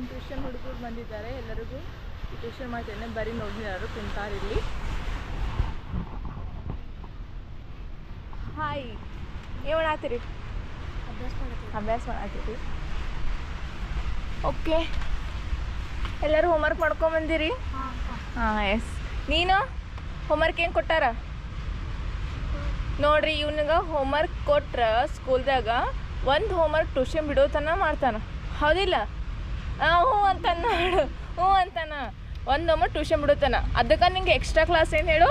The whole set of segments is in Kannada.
ನಮ್ಮ ಟ್ಯೂಷನ್ ಹುಡುಗರು ಬಂದಿದ್ದಾರೆ ಎಲ್ಲರಿಗೂ ಟ್ಯೂಷನ್ ಮಾಡ್ತೇನೆ ಬರೀ ನೋಡಿ ಯಾರು ಕುಂತಾರೆ ಇಲ್ಲಿ. ಹಾಯ್ ಏನು ಮಾಡತ್ತೀರಿ ಅಭ್ಯಾಸ ಮಾಡಿ ಅಭ್ಯಾಸ ಮಾಡತ್ತೀರಿ ಓಕೆ ಎಲ್ಲರೂ ಹೋಮ್ವರ್ಕ್ ಮಾಡ್ಕೊಂಬಂದಿರಿ ಹಾಂ ಹಾಂ. ಎಸ್ ನೀನು? ಹೋಮ್ವರ್ಕ್ ಏನು ಕೊಟ್ಟಾರ? ನೋಡ್ರಿ ಇವನಿಗೆ ಹೋಮ್ವರ್ಕ್ ಕೊಟ್ರ ಸ್ಕೂಲ್ದಾಗ ಒಂದು ಹೋಮ್ವರ್ಕ್ ಟ್ಯೂಷನ್ ಬಿಡೋತನ ಮಾಡ್ತಾನ. ಹೌದಿಲ್ಲ? ಹ್ಞೂ ಅಂತಾನ ನೋಡು. ಹ್ಞೂ ಅಂತಾನ ಒಂದು ಹೋಮ್ವರ್ಕ್ ಟ್ಯೂಷನ್ ಬಿಡುತ್ತಾನ. ಅದಕ್ಕೆ ನಿಂಗೆ ಎಕ್ಸ್ಟ್ರಾ ಕ್ಲಾಸ್ ಏನು ಹೇಳು?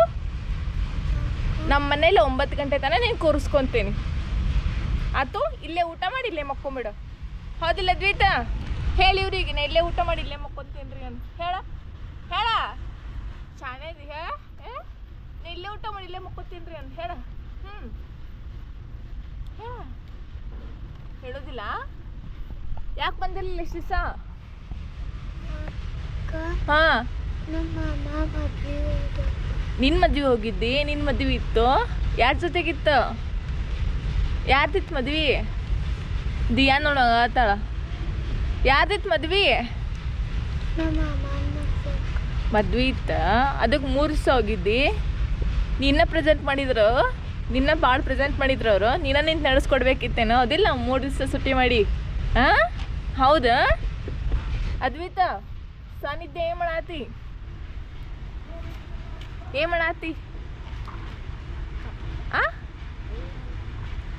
ನಮ್ಮ ಮನೇಲಿ ಒಂಬತ್ತು ಗಂಟೆ ತನಕ ನೀನು ಕೂರಿಸ್ಕೊತೀನಿ. ಆತು, ಇಲ್ಲೇ ಊಟ ಮಾಡಿ ಇಲ್ಲೇ ಮಕ್ಕೊಂಬಿಡು. ಹೌದಿಲ್ಲ ದ್ವೀತ? ಹೇಳಿ ಇವ್ರಿಗೆ, ನಾ ಇಲ್ಲೇ ಊಟ ಮಾಡಿ ಇಲ್ಲೇ ಮಕ್ಕೊಂತೀನಿ ರೀ ಅಂತ. ಹೇಳ. ಹೇಳ. ಶಾಣೆದಿ ಹೇಳ? ನಾ ಇಲ್ಲೇ ಊಟ ಮಾಡಿ ಇಲ್ಲೇ ಮಕ್ಕೋತೀನಿ ರೀ ಅಂತ ಹೇಳ. ಹ್ಞೂ ಹೇಳ. ಹೇಳೋದಿಲ್ಲ? ಯಾಕೆ ಬಂದಿರಲಿಲ್ಲ ಎಷ್ಟು ದಿವಸ ಹಾಂ. ಅಮ್ಮ ಮದ್ವೆ ಹೋಗಿದ್ದಿ. ನಿನ್ ಮದ್ವಿ ಇತ್ತು? ಯಾರ ಜೊತೆಗಿತ್ತು? ಯಾರ್ದಿತ್ತು ಮದ್ವಿ? ದಿಯಾ ನೋಡ ಆತಾಳ. ಮದ್ವಿ ಮದ್ವಿ? ನಮ್ಮ ಮದ್ವೆ ಮದ್ವೆ ಇತ್ತ? ಅದಕ್ಕೆ ಮೂರು ದಿವಸ ಹೋಗಿದ್ದಿ? ನಿನ್ನ ಪ್ರೆಸೆಂಟ್ ಮಾಡಿದ್ರು? ನಿನ್ನ ಭಾಳ ಪ್ರೆಸೆಂಟ್ ಮಾಡಿದ್ರು ಅವರು? ನಿನ್ನ ನಿಂತು ನಡೆಸ್ಕೊಡ್ಬೇಕಿತ್ತೇನೋ? ಅದಿಲ್ಲ ಮೂರು ದಿವಸ ಸುಟ್ಟಿ ಮಾಡಿ. ಹಾಂ? ಹೌದಾ? ಅದ್ವಿತ ಸಾನ್ನಿಧ್ಯ ಏನು ಮಾಡಾತಿ? ಏನು ಮಾಡಾತಿ? ಆ?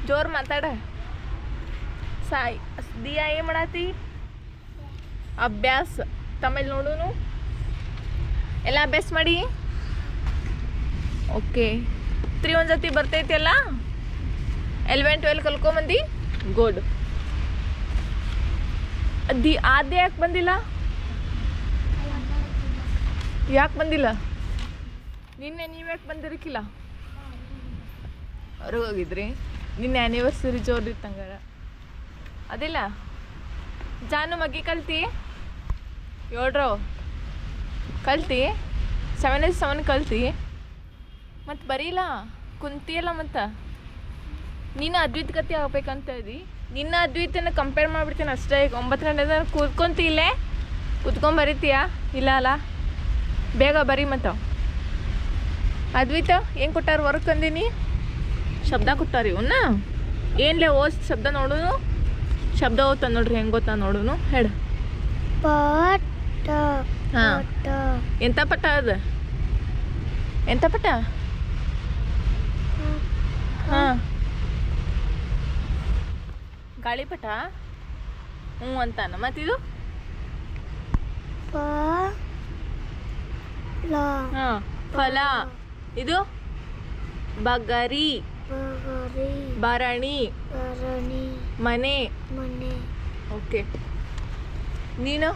ಜೋರು ಮಾತಾಡ. ಸಾಯ್, ದಿಯಾ ಏನು ಮಾಡಾತಿ? ಅಭ್ಯಾಸ, ತಮಿಳ್ ನೋಡುನು? ಎಲ್ಲ ಅಭ್ಯಾಸ ಮಾಡಿ? ಓಕೆ. ತ್ರೀ ಒಂದು ಜೊತೆ ಬರ್ತೈತಿ ಅಲ್ಲ? ಎಲೆವೆನ್ ಟ್ವೆಲ್ ಕಲ್ಕೊಂಬಂದಿ? ಗುಡ್ ದಿ ಆದ್ಯ ಯಾಕೆ ಬಂದಿಲ್ಲ? ಯಾಕೆ ಬಂದಿಲ್ಲ? ನಿನ್ನೆ ನೀವು ಯಾಕೆ ಬಂದಿರಕ್ಕಿಲ್ಲ ಹೊರಗೆ ಹೋಗಿದ್ರಿ ನಿನ್ನೆ ಆ್ಯನಿವರ್ಸರಿ ಜೋರಿತ್ತು ಹಂಗಾರ ಅದಿಲ್ಲ. ಜಾನು ಮಗ್ಗಿ ಕಲ್ತಿ? ಏಳ್ರೋ ಕಲ್ತಿ? ಸೆವೆನ್ ಎಸ್ ಸೆವೆನ್ ಕಲ್ತಿ? ಮತ್ತು ಬರೀಲ? ಕುಂತಿಯಲ್ಲ ಮತ್ತು? ನೀನು ಅದ್ವಿತ್ ಗತಿ ಆಗ್ಬೇಕಂತ ಇದ್ದಿ ನಿನ್ನ ಅದ್ವಿತನ ಕಂಪೇರ್ ಮಾಡ್ಬಿಡ್ತೀನಿ ಅಷ್ಟೇ. ಈಗ ಒಂಬತ್ತು ಗಂಟೆ ಕೂತ್ಕೊಂತಿ ಇಲ್ಲೇ? ಕೂತ್ಕೊಂಡ್ ಬರೀತೀಯಾ? ಇಲ್ಲ ಅಲ್ಲ? ಬೇಗ ಬರೀ ಮತ್ತು. ಅದ್ವಿತ ಏನು ಕೊಟ್ಟಾರ? ವರ್ಕ್ ಅಂದಿನಿ ಶಬ್ದ ಕೊಟ್ಟಾರ ಇವನ್ನ ಏನ್ಲೇ ಓಸ್ ಶಬ್ದ ನೋಡುನು? ಶಬ್ದ ಓದ್ತ ನೋಡ್ರಿ ಹೆಂಗೆ ಗೊತ್ತಾ ನೋಡುನು? ಹೇಳ. ಹಾ. ಪಟ. ಎಂಥ ಪಟ್ಟ ಅದು? ಎಂಥ ಪಟ್ಟ ಹಾಂ. ಗಾಳಿಪಟ? ಹ್ಞೂ ಅಂತಾನ. ಮತ್ತಿದು? ಇದು ಲ ಹಾಂ ಫಲ. ಇದು? ಬಗರಿ. ಬರಣಿ. ಭರಣಿ ಮನೆ. ಮನೆ. ಓಕೆ. ನೀನು?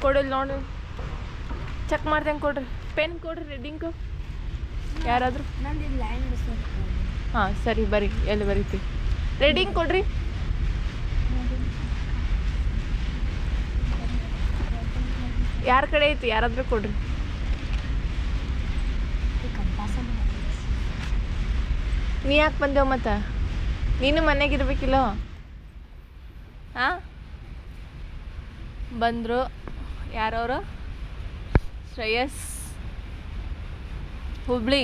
ಕೊಡಲ್ ನೋಡು. ಚೆಕ್ ಮಾಡ್ದಂಗೆ ಕೊಡ್ರಿ. ಪೆನ್ ಕೊಡ್ರಿ ರೆಡಿಂಗು. ಯಾರಾದರೂ? ಹಾಂ ಸರಿ ಬರಿ. ಎಲ್ಲಿ ಬರೀತಿ? ರೆಡಿಂಗ್ ಕೊಡ್ರಿ. ಯಾರ ಕಡೆ ಐತಿ? ಯಾರಾದ್ರೂ ಕೊಡ್ರಿ. ನೀ ಯಾಕೆ ಬಂದೇವು ಮತ್ತೆ? ನೀನು ಮನೆಗೆ ಇರ್ಬೇಕಿಲ್ಲ? ಹಾಂ? ಬಂದರು. ಯಾರವರು? ಶ್ರೇಯಸ್. ಹುಬ್ಳಿ.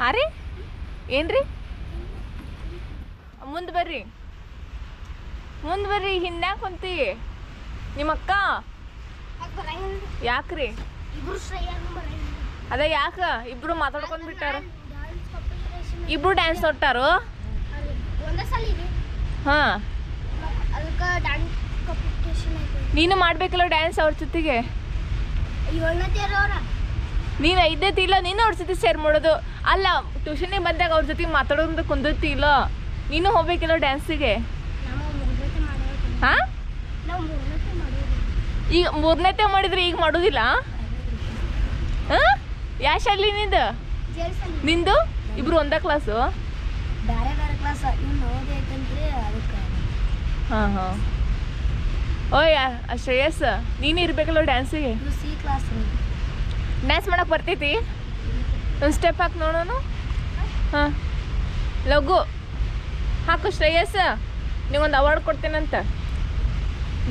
ಹಾಂ ರೀ? ಏನ್ರಿ? ರೀ ಮುಂದೆ ಬರ್ರಿ. ಮುಂದೆ ಬರ್ರಿ, ಹಿಂದ್ಯಾಕೆ ಕುಂತಿ? ನಿಮ್ಮ ಅಕ್ಕ ಯಾಕ್ರಿ? ಅದೇ ಯಾಕ? ಇಬ್ರು ಮಾತಾಡ್ಕೊಂಡ್ ಬಿಟ್ಟಾರ. ಇಬ್ರು ಡ್ಯಾನ್ಸ್ ನೋಡ್ತಾರ ಹಾ. ನೀನು ಮಾಡ್ಬೇಕಲ್ಲ ಡ್ಯಾನ್ಸ್ ಅವ್ರ ಜೊತೆಗೆ? ನೀನ್ ಐದೈತಿ ಇಲ್ಲ ನೀನು ಅವ್ರ ಜೊತೆ ಶೇರ್ ಮಾಡೋದು. ಅಲ್ಲ ಟ್ಯೂಷನಿಗೆ ಬಂದಾಗ ಅವ್ರ ಜೊತೆ ಮಾತಾಡೋದು ಕುಂದತ್ತಿ ಇಲ್ಲ. ನೀನು ಹೋಗ್ಬೇಕಿಲ್ಲ ಡ್ಯಾನ್ಸಿಗೆ ಹಾಂ? ಈಗ ಮೂರನೇತೆ ಮಾಡಿದ್ರೆ ಈಗ ಮಾಡೋದಿಲ್ಲ? ಯಾವ ಯಾ ಶಾಲಿ ನಿಂದು? ನಿಂದು? ಇಬ್ರು ಒಂದ ಕ್ಲಾಸು ಹಾಂ ಹಾಂ. ಓಯ್ ಆ ಶ್ರೇಯಸ್ ನೀನು ಇರ್ಬೇಕಲ್ಲ ಡ್ಯಾನ್ಸಿಗೆ ಡ್ಯಾನ್ಸ್ ಮಾಡಕ್ಕೆ ಬರ್ತೈತಿ? ಒಂದು ಸ್ಟೆಪ್ ಹಾಕಿ ನೋಡೋಣ ಹಾಂ. ಲಘು ಹಾಕು ಶ್ರೇಯಸ್ ನೀವೊಂದು ಅವಾರ್ಡ್ ಕೊಡ್ತೇನಂತ.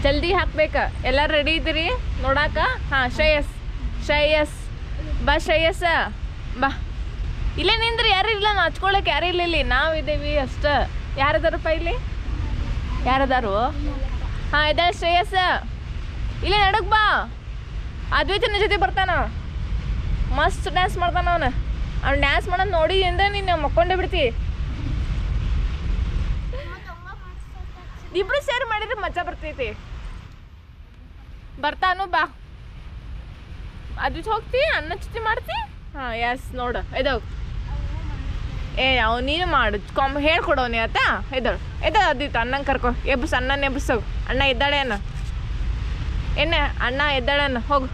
ಜಲ್ದಿ ಹಾಕ್ಬೇಕ. ಎಲ್ಲ ರೆಡಿ ಇದ್ದೀರಿ? ನೋಡಾಕ? ಹಾಂ, ಶ್ರೇಯಸ್. ಶ್ರೇಯಸ್. ಬಾ ಶ್ರೇಯಸ್. ಬಾ. ಇಲ್ಲೇ ನಿಂದ್ರಿ, ಯಾರು ಇಲ್ಲ ಹಚ್ಕೊಳಕ್ಕೆ ಯಾರು ಇಲ್ಲ ಇಲ್ಲಿ. ನಾವು ಇದ್ದೀವಿ ಅಷ್ಟ. ಯಾರದಾರಪ್ಪ ಇಲ್ಲಿ? ಯಾರದಾರು? ಹಾಂ ಇದ್ದಾಳೆ ಶ್ರೇಯಸ್. ಇಲ್ಲೇ ನಡಕ್ ಬಾ. ಅದ್ವೈತನ ಜೊತೆ ಬರ್ತಾನ. ಮಸ್ತ್ ಡ್ಯಾನ್ಸ್ ಮಾಡ್ತಾನ ಅವನು. ಅವ್ನು ಡ್ಯಾನ್ಸ್ ಮಾಡೋದು ನೋಡಿ ಅಂದ್ರೆ ನೀನು ಮಕ್ಕೊಂಡೇ ಬಿಡ್ತಿ. ಇಬ್ರು ಸೇರಿ ಮಾಡಿದ್ರೆ ಮಜಾ ಬರ್ತೈತಿ. ಬರ್ತಾನು ಬಾ. ಅದು ಹೋಗ್ತಿ, ಅನ್ನ ಚುಚ್ಚಿ ಮಾಡ್ತಿ? ಹಾಂ ಎಸ್ ನೋಡು ಎದವ್ ಏ, ಅವ್ ನೀನು ಮಾಡು ಕಾಮ್ ಹೇಳ್ಕೊಡೋನಿ ಆತ ಎದಳು? ಎದಳು ಅದಿತ್ತು ಅಣ್ಣಂಗೆ ಕರ್ಕೊ, ಎಬ್ಬಿಸ್, ಅಣ್ಣನ ಎಬ್ಬಿಸೋಗು ಅಣ್ಣ ಅನ್ನ. ಎಣ್ಣೆ, ಅಣ್ಣ ಎದ್ದಾಳನ್ನ ಹೋಗು.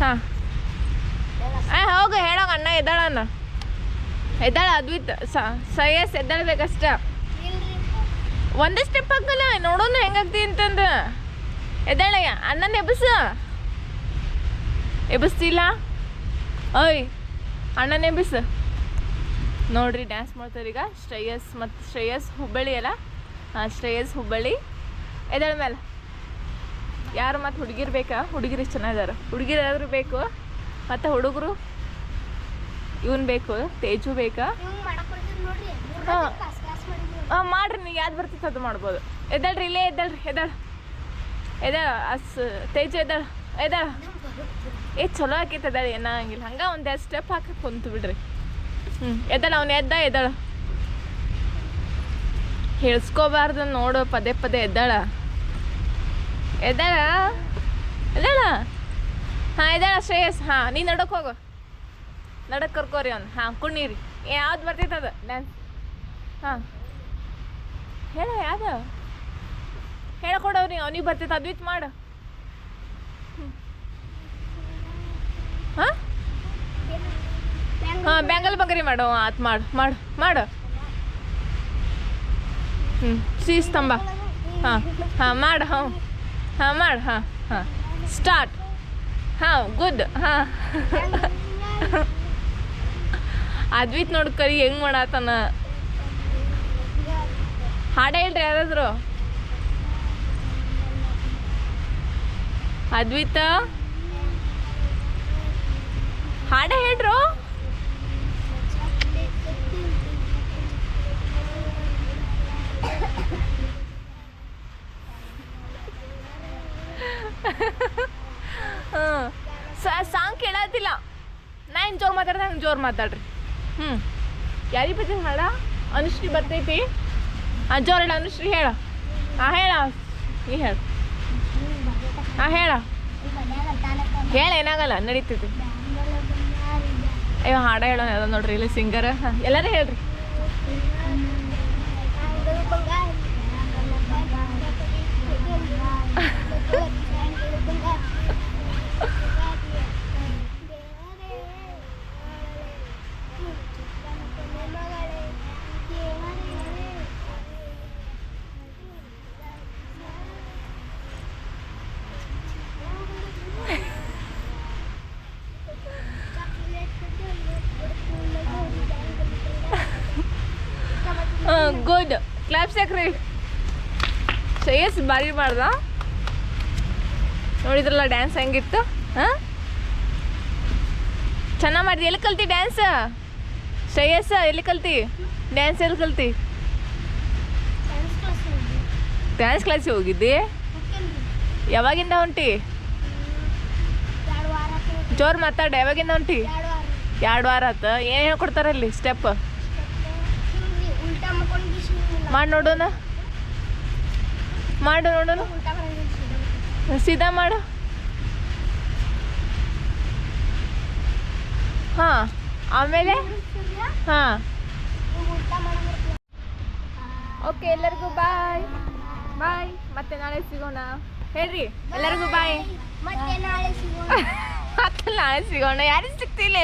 ಹಾಂ. ಆ ಹೋಗು, ಹೇಳೋಗ ಅಣ್ಣ ಎದ್ದಾಳನ್ನ ಎದ್ದಾಳ ಅದ್ವಿತ್ ಸಯಸ್ ಎದ್ದಾಳ್ಬೇಕಷ್ಟ. ಒಂದೇ ಸ್ಟೆಪ್ ಹಾಕಲ್ಲ ನೋಡೋಣ ಹೆಂಗಾಗ್ತಿ ಅಂತಂದು. ಎದ್ದಾಳಯ್ಯ ಅಣ್ಣನ ಎಬ್ಬಸ. ಎಬ್ಬಿಸ್ತಿಲ್ಲ? ಓಯ್ ಅಣ್ಣನ ಎಬ್ಬಿಸ. ನೋಡ್ರಿ ಡ್ಯಾನ್ಸ್ ಮಾಡ್ತಾರೆ ಈಗ. ಶ್ರೇಯಸ್ ಮತ್ತು ಶ್ರೇಯಸ್ ಹುಬ್ಬಳ್ಳಿ ಅಲ್ಲ? ಹಾಂ ಶ್ರೇಯಸ್ ಹುಬ್ಬಳ್ಳಿ. ಎದ್ದಾಳ ಮೇಲೆ. ಯಾರು ಮತ್ತು ಹುಡುಗಿರು ಬೇಕಾ? ಹುಡುಗಿರು ಚೆನ್ನಾಗಿದ್ದಾರೆ ಹುಡುಗಿರು ಬೇಕು? ಮತ್ತು ಹುಡುಗರು? ಇವನು ಬೇಕು? ತೇಜು ಬೇಕಾ? ಹಾಂ. ಮಾಡ್ರಿ, ನೀವು ಯಾವ್ದು ಬರ್ತಿತ್ತು ಅದು ಮಾಡ್ಬೋದು. ಎದಳ್ರಿ ಇಲ್ಲೇ ಎದ್ದಳ್ರಿ, ಎದ್ದಾಳ. ಎದ ಅಸ್, ತೇಜು ಎದ್ದಾಳ ಎದ್ದಾಳ. ಏ, ಚಲೋ ಆಕೈತೆ ಎದ್ದಾಳ ಏನಾಗಿಲ್ಲ ಹಂಗೆ ಒಂದು ಎರಡು ಸ್ಟೆಪ್ ಹಾಕಿ ಕುಂತು ಬಿಡ್ರಿ. ಹ್ಞೂ ಎದ್ದಾಳ, ಅವ್ನು ಎದ್ದ, ಎದ್ದಾಳ. ಹೇಳ್ಸ್ಕೋಬಾರ್ದು ನೋಡು, ಪದೇ ಪದೇ ಎದ್ದಾಳ. ಎದ್ದಾಳ ಎದ್ದಾಳ. ಹಾಂ, ಎದ್ದಾಳ, ಶ್ರೇಯಸ್. ಹಾಂ ನೀ ನಡಕ್ಕೆ ಹೋಗು. ನಡಕ್ಕೆ ಕರ್ಕೋರಿ ಅವ್ನು. ಹಾಂ, ಕುಣ್ಣೀರಿ. ಯಾವ್ದು ಬರ್ತೈತೆ ಅದು? ಡ್ಯಾನ್ಸ್ ಹಾಂ. ಹೇಳ ಯಾವ್ದು? ಹೇಳ್ಕೊಡವ್ರಿ ಅವ್ನಿಗೆ ಬರ್ತೈತೆ ಅದ್ವಿತ್ ಮಾಡು. ಹಾಂ? ಹಾಂ ಬೆಂಗಲ್ ಬಂಗರಿ ಮಾಡು ಆತ್ ಮಾಡು ಮಾಡು ಮಾಡು. ಹ್ಞೂ ಸೀ ಸ್ತಂಭ ಹಾಂ ಹಾಂ ಮಾಡು ಹಾಂ ಹಾಂ ಮಾಡು ಹಾಂ ಹಾಂ. ಸ್ಟಾರ್ಟ್. ಹಾಂ ಗುಡ್ ಹಾಂ. ಅದ್ವಿತ್ ನೋಡ್ಕರಿ ಹೆಂಗ್ ಮಾಡಾತನ. ಹಾಡ ಹೇಳ್ರಿ ಯಾರಾದ್ರು? ಅದ್ವಿತ? ಹಾಡ ಹೇಳ್ರು. ಹ್ಮ್ ಸಾಂಗ್ ಕೇಳತ್ತಿಲ್ಲ ನಾ ಏನು ಜೋರು ಮಾತಾಡ್ದೆ ಹಂಗೆ ಜೋರು ಮಾತಾಡ್ರಿ. ಹ್ಞೂ ಯಾರಿಗೆ ಬರ್ತೈತಿ ಹಾಡ? ಅನುಶ್ರೀ ಬರ್ತೈತಿ. ಹಾಂ ಜೋರು ಹೇಳ ಅನುಶ್ರೀ ಹೇಳ ಹಾಂ ಹೇಳ ನೀ ಹೇಳ ಹಾಂ ಹೇಳ ಹೇಳ ಏನಾಗಲ್ಲ ನಡೀತೈತಿ ಅಯ್ಯೋ ಹಾಡ ಹೇಳೋಣ ಅದ ನೋಡ್ರಿ ಇಲ್ಲಿ ಸಿಂಗರ್ ಹಾಂ ಎಲ್ಲರೂ ಹೇಳ್ರಿ ಗುಡ್ ಯಾಕ್ರಿ ಶ್ರೇಯಸ್ ಬಾರಿ ಮಾಡ್ದ? ನೋಡಿದ್ರಲ್ಲ ಡ್ಯಾನ್ಸ್ ಹೆಂಗಿತ್ತು? ಹಾಂ? ಚೆನ್ನಾಗಿ ಮಾಡಿದೆ ಎಲ್ಲಿ ಕಲ್ತಿ ಡ್ಯಾನ್ಸ್ ಶ್ರೇಯಸ್ ಎಲ್ಲಿ ಕಲ್ತಿ? ಡ್ಯಾನ್ಸ್ ಎಲ್ಲಿ ಕಲ್ತಿ? ಡ್ಯಾನ್ಸ್ ಕ್ಲಾಸಿಗೆ ಹೋಗಿದ್ದಿ. ಯಾವಾಗಿಂದ ಹೊಂಟಿ ಜೋರು ಮಾತಾಡ ಯಾವಾಗಿಂದ ಹೊಂಟಿ ಎರಡು ವಾರ. ಆತ? ಏನು ಹೇಳ್ಕೊಡ್ತಾರಲ್ಲಿ? ಸ್ಟೆಪ್ ಉಲ್ಟಾ ಮಾಡ್ಕೊಂಡು ಮಾಡಿ ನೋಡೋಣ. ಮಾಡು ನೋಡೋಣ. ಸೀದಾ ಮಾಡು. ಹಾಂ ಆಮೇಲೆ? ಹಾಂ. ಓಕೆ ಎಲ್ಲರಿಗೂ ಬಾಯ್. ಬಾಯ್ ಮತ್ತೆ ನಾಳೆ ಸಿಗೋಣ. ಹೇಳ್ರಿ ಎಲ್ಲರಿಗೂ ಬಾಯ್. ಮತ್ತೆ ನಾಳೆ ಸಿಗೋಣ. ಮತ್ತೆ ನಾಳೆ ಸಿಗೋಣ. ಯಾರಿಗೆ ಸಿಗ್ತಿಲ್ಲ.